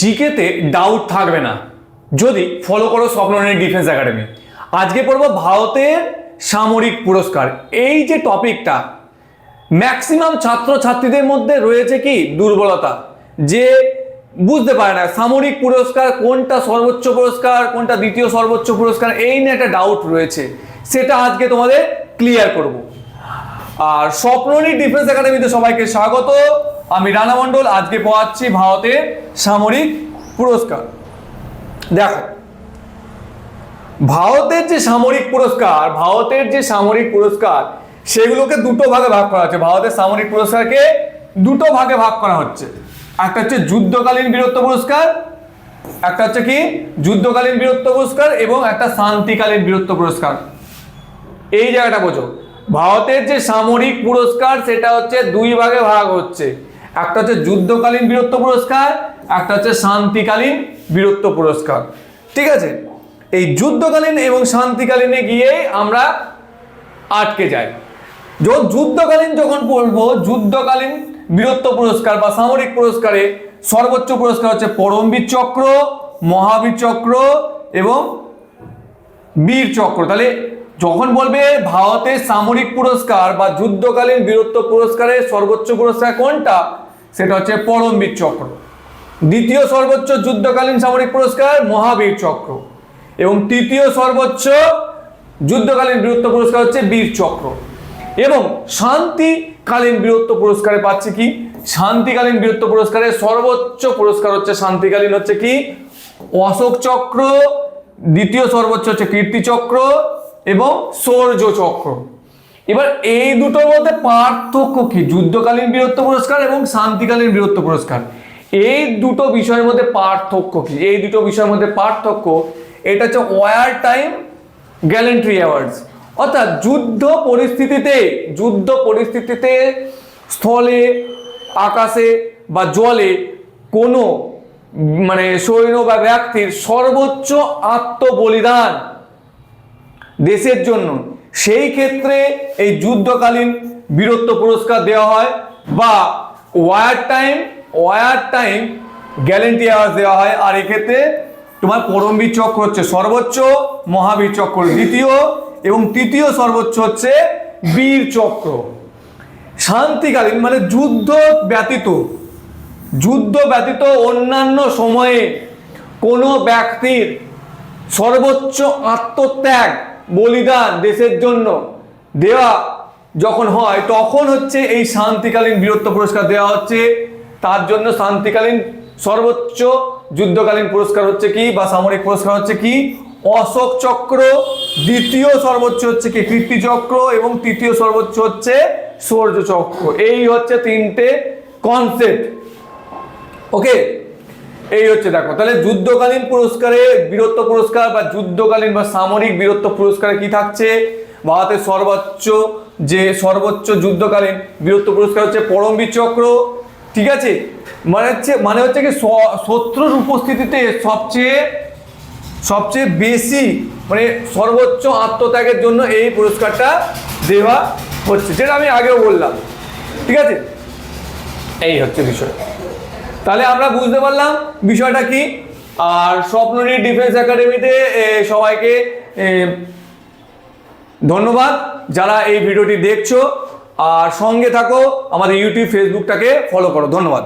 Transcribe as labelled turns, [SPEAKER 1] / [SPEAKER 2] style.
[SPEAKER 1] জিকেতে doubt থাকবে না। যদি ফলো করো স্বপ্ননী ডিফেন্স একাডেমি আজকে পড়ব ভারতের সামরিক পুরস্কার। এই যে টপিকটা ম্যাক্সিমাম ছাত্রছাত্রীদের মধ্যে রয়েছে কি? দুর্বলতা। যে বুঝতে পারে না, সামরিক পুরস্কার কোনটা সর্বোচ্চ পুরস্কার, কোনটা দ্বিতীয় সর্বোচ্চ পুরস্কার, এই নিয়ে একটা ডাউট রয়েছে। সেটা আজকে তোমাদের ক্লিয়ার করব। আর স্বপ্ননী ডিফেন্স একাডেমিতে সবাইকে স্বাগত। আমি রানা মণ্ডল আজকে পড়াচ্ছি ভারতের সামরিক পুরস্কার। দেখো, ভারতের যে সামরিক পুরস্কার, ভারতের যে সামরিক পুরস্কার, সেগুলোকে দুটো ভাগে ভাগ করা হচ্ছে। ভারতের সামরিক পুরস্কারকে দুটো ভাগে ভাগ করা হচ্ছে। একটা হচ্ছে যুদ্ধকালীন বীরত্ব পুরস্কার, একটা হচ্ছে কি? যুদ্ধকালীন বীরত্ব পুরস্কার এবং একটা শান্তিকালীন বীরত্ব পুরস্কার। এই জায়গাটা বোঝো। ভারতের যে সামরিক পুরস্কার, সেটা হচ্ছে দুই ভাগে ভাগ হচ্ছে। একটা হচ্ছে যুদ্ধকালীন বীরত্ব পুরস্কার, একটা হচ্ছে শান্তিকালীন বীরত্ব পুরস্কার। ঠিক আছে? এই যুদ্ধকালীন এবং শান্তিকালীনে গিয়ে আমরা আটকে যাই। যখন যুদ্ধকালীন যখন বলব, যুদ্ধকালীন বীরত্ব পুরস্কার বা সামরিক পুরস্কারে সর্বোচ্চ পুরস্কার হচ্ছে পরমবীর চক্র, মহাবীর চক্র এবং বীর চক্র। তাহলে যখন বলবে ভারতের সামরিক পুরস্কার বা যুদ্ধকালীন বীরত্ব পুরস্কারের সর্বোচ্চ পুরস্কার কোনটা? সেটা হচ্ছে পরমবীর চক্র। দ্বিতীয় সর্বোচ্চ যুদ্ধকালীন সামরিক পুরস্কার মহাবীর চক্র। এবং তৃতীয় সর্বোচ্চ যুদ্ধকালীন বীরত্ব পুরস্কার হচ্ছে বীর চক্র। এবং শান্তিকালীন বীরত্ব পুরস্কারে পাচ্ছে কি? শান্তিকালীন বীরত্ব পুরস্কারের সর্বোচ্চ পুরস্কার হচ্ছে শান্তিকালীন হচ্ছে কি? অশোক চক্র, দ্বিতীয় সর্বোচ্চ হচ্ছে কীর্তিচক্র এবং শৌর্য চক্র। এবার এই দুটোর মধ্যে পার্থক্য কি? যুদ্ধকালীন বীরত্ব পুরস্কার এবং শান্তিকালীন বীরত্ব পুরস্কার। এই দুটো বিষয়ের মধ্যে পার্থক্য কি? এই দুটো বিষয়ের মধ্যে পার্থক্য, এটা হচ্ছে ওয়ার টাইম, গ্যালেন্ট্রি অ্যাওয়ার্ডস। অর্থাৎ যুদ্ধ পরিস্থিতিতে যুদ্ধ পরিস্থিতিতে স্থলে, আকাশে বা জলে কোনো মানে সৈন্য বা ব্যক্তির সর্বোচ্চ আত্মবলিদান দেশের জন্য। সেই ক্ষেত্রে এই যুদ্ধকালীন বীরত্ব পুরস্কার দেওয়া হয় বা war time war time gallantry award দেওয়া হয়। আর এক্ষেত্রে তোমার পরমবীর চক্র হচ্ছে সর্বোচ্চ, মহাবীর চক্র দ্বিতীয় এবং তৃতীয় সর্বোচ্চ হচ্ছে বীর চক্র। শান্তিকালীন মানে যুদ্ধ ব্যতীত যুদ্ধ ব্যতীত অন্যান্য সময়ে কোনো ব্যক্তির সর্বোচ্চ আত্মত্যাগ বলিদান দেশের জন্য দেওয়া যখন হয়, তখন হচ্ছে এই শান্তিকালীন বীরত্ব পুরস্কার দেওয়া হচ্ছে। তার জন্য শান্তিকালীন সর্বোচ্চ যুদ্ধকালীন পুরস্কার হচ্ছে কি বা সামরিক পুরস্কার হচ্ছে কি? অশোক চক্র, দ্বিতীয় সর্বোচ্চ হচ্ছে কি? কীর্তি চক্র এবং তৃতীয় সর্বোচ্চ হচ্ছে সৌর্য চক্র। এই হচ্ছে তিনটে কনসেপ্ট ওকে এই হচ্ছে দেখো, তাহলে যুদ্ধকালীন পুরস্কারে বীরত্ব পুরস্কার বা যুদ্ধকালীন বা সামরিক বীরত্ব পুরস্কারে কি থাকছে? ভারতের সর্বোচ্চ যে সর্বোচ্চ যুদ্ধকালীন বীরত্ব পুরস্কার হচ্ছে পরমবীর চক্র, ঠিক আছে? মানে হচ্ছে মানে হচ্ছে কি শত্রুর উপস্থিতিতে সবচেয়ে সবচেয়ে বেশি মানে সর্বোচ্চ আত্মত্যাগের জন্য এই পুরস্কারটা দেওয়া হচ্ছে, যেটা আমি আগেও বললাম, ঠিক আছে? এই হচ্ছে বিষয়। তাহলে আমরা বুঝতে পারলাম বিষয়টা কি। আর স্বপ্ননী ডিফেন্স একাডেমিতে সবাইকে ধন্যবাদ যারা এই ভিডিওটি দেখছ। আর সঙ্গে থাকো আমাদের ইউটিউব, ফেসবুকটাকে ফলো করো। ধন্যবাদ।